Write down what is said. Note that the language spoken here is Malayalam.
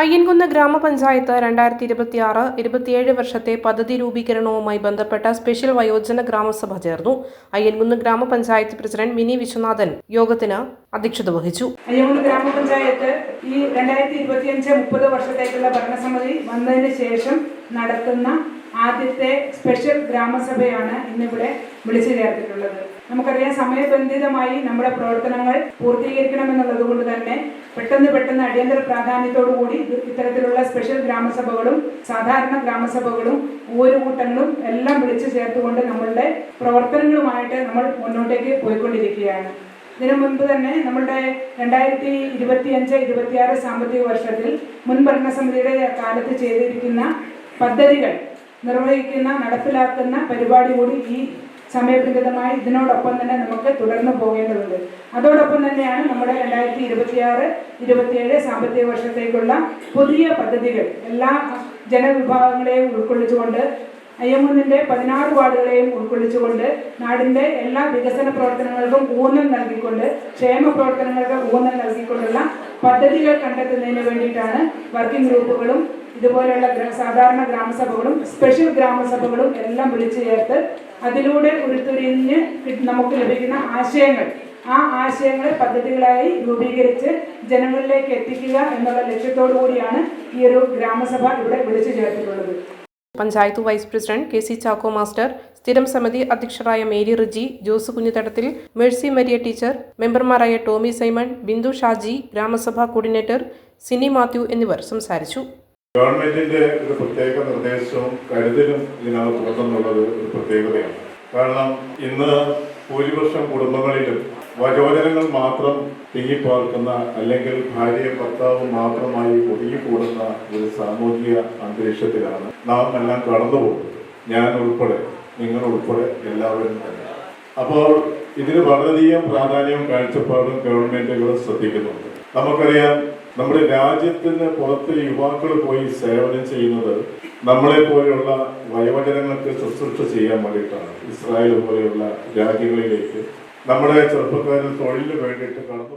അയ്യൻകുന്ന് ഗ്രാമപഞ്ചായത്ത് രണ്ടായിരത്തി ഇരുപത്തി ആറ് ഇരുപത്തിയേഴ് വർഷത്തെ പദ്ധതി രൂപീകരണവുമായി ബന്ധപ്പെട്ട സ്പെഷ്യൽ വയോജന ഗ്രാമസഭ ചേർന്നു. അയ്യൻകുന്ന് ഗ്രാമപഞ്ചായത്ത് പ്രസിഡന്റ് മിനി വിശ്വനാഥൻ യോഗത്തിന് അധ്യക്ഷത വഹിച്ചു. അയ്യൻകുന്ന് ഗ്രാമപഞ്ചായത്ത് ഈ രണ്ടായിരത്തി ഇരുപത്തിയഞ്ച് മുപ്പത് വർഷത്തേക്കുള്ള ഭരണസമിതി വന്നതിന് ശേഷം നടത്തുന്ന ആദ്യത്തെ സ്പെഷ്യൽ ഗ്രാമസഭയാണ് ഇന്നിവിടെ വിളിച്ചു ചേർത്തിട്ടുള്ളത്. നമുക്കറിയാം സമയബന്ധിതമായി നമ്മുടെ പ്രവർത്തനങ്ങൾ പൂർത്തീകരിക്കണമെന്നുള്ളത് കൊണ്ട് തന്നെ പെട്ടെന്ന് പെട്ടെന്ന് അടിയന്തര പ്രാധാന്യത്തോടു കൂടി ഇത് ഇത്തരത്തിലുള്ള സ്പെഷ്യൽ ഗ്രാമസഭകളും സാധാരണ ഗ്രാമസഭകളും ഊരുകൂട്ടങ്ങളും എല്ലാം വിളിച്ചു ചേർത്തുകൊണ്ട് നമ്മളുടെ പ്രവർത്തനങ്ങളുമായിട്ട് നമ്മൾ മുന്നോട്ടേക്ക് പോയിക്കൊണ്ടിരിക്കുകയാണ്. ഇതിനു മുൻപ് തന്നെ നമ്മളുടെ രണ്ടായിരത്തി ഇരുപത്തി അഞ്ച് ഇരുപത്തിയാറ് സാമ്പത്തിക വർഷത്തിൽ മുൻ ഭരണസമിതിയുടെ കാലത്ത് ചെയ്തിരിക്കുന്ന പദ്ധതികൾ നിർവഹിക്കുന്ന നടപ്പിലാക്കുന്ന പരിപാടി കൂടി ഈ സമയബന്ധിതമായി ഇതിനോടൊപ്പം തന്നെ നമുക്ക് തുടർന്ന് പോകേണ്ടതുണ്ട്. അതോടൊപ്പം തന്നെയാണ് നമ്മുടെ രണ്ടായിരത്തി ഇരുപത്തിയാറ് ഇരുപത്തിയേഴ് സാമ്പത്തിക വർഷത്തേക്കുള്ള പുതിയ പദ്ധതികൾ. എല്ലാ ജനവിഭാഗങ്ങളെയും ഉൾക്കൊള്ളിച്ചുകൊണ്ട് അയ്യമ്മൂന്നിന്റെ പതിനാറ് വാർഡുകളെയും ഉൾക്കൊള്ളിച്ചുകൊണ്ട് നാടിന്റെ എല്ലാ വികസന പ്രവർത്തനങ്ങൾക്കും ഊന്നൽ നൽകിക്കൊണ്ട് ക്ഷേമ പ്രവർത്തനങ്ങൾക്ക് ഊന്നൽ നൽകിക്കൊണ്ടുള്ള പദ്ധതികൾ കണ്ടെത്തുന്നതിന് വേണ്ടിയിട്ടാണ് വർക്കിംഗ് ഗ്രൂപ്പുകളും ഇതുപോലെയുള്ള സാധാരണ ഗ്രാമസഭകളും സ്പെഷ്യൽ ഗ്രാമസഭകളും എല്ലാം വിളിച്ചു ചേർത്ത് അതിലൂടെ ഉരുത്തിരിഞ്ഞ് നമുക്ക് ലഭിക്കുന്ന ആശയങ്ങൾ. ആ ആശയങ്ങളെ പദ്ധതികളായി രൂപീകരിച്ച് ജനങ്ങളിലേക്ക് എത്തിക്കുക എന്നുള്ള ലക്ഷ്യത്തോടു കൂടിയാണ് ഈ ഒരു ഗ്രാമസഭ ഇവിടെ വിളിച്ചു ചേർത്തിട്ടുള്ളത്. Panchayat vice president K C Chacko master സ്ഥിരം സമിതി അധ്യക്ഷരായ Mary Riji Jose Kunjithadathil Mercy Maria teacher മെമ്പർമാരായ ടോമി സൈമൺ ബിന്ദു ഷാജി ഗ്രാമസഭാ കോർഡിനേറ്റർ സിനി മാത്യു എന്നിവർ സംസാരിച്ചു. ഗവൺമെന്റിന്റെ ഒരു പ്രത്യേക നിർദ്ദേശവും കരുതലും ഇതിനകത്തുണ്ടെന്നുള്ളത് ഒരു പ്രത്യേകതയാണ്. കാരണം ഇന്ന് ഭൂരിപക്ഷം കുടുംബങ്ങളിലും വയോജനങ്ങൾ മാത്രം തിങ്ങിപ്പാർക്കുന്ന അല്ലെങ്കിൽ ഭാര്യയും ഭർത്താവും മാത്രമായി ഒതുങ്ങിക്കൂടുന്ന ഒരു സാമൂഹിക അന്തരീക്ഷത്തിലാണ് നാം എല്ലാം കടന്നുപോകുന്നത് ഞാൻ ഉൾപ്പെടെ നിങ്ങൾ ഉൾപ്പെടെ എല്ലാവരും തന്നെ. അപ്പോൾ ഇതിന് വളരെയധികം പ്രാധാന്യവും കാഴ്ചപ്പാടും ഗവൺമെന്റുകൾ ശ്രദ്ധിക്കുന്നുണ്ട്. നമുക്കറിയാം നമ്മുടെ രാജ്യത്തിന് പുറത്ത് യുവാക്കൾ പോയി സേവനം ചെയ്യുന്നത് നമ്മളെ പോലെയുള്ള വയോജനങ്ങൾക്ക് ശുശ്രൂഷ ചെയ്യാൻ വേണ്ടിയിട്ടാണ്. ഇസ്രായേൽ പോലെയുള്ള രാജ്യങ്ങളിലേക്ക് നമ്മുടെ ചെറുപ്പക്കാരിൽ തൊഴിലിന് വേണ്ടിയിട്ട് കടന്നു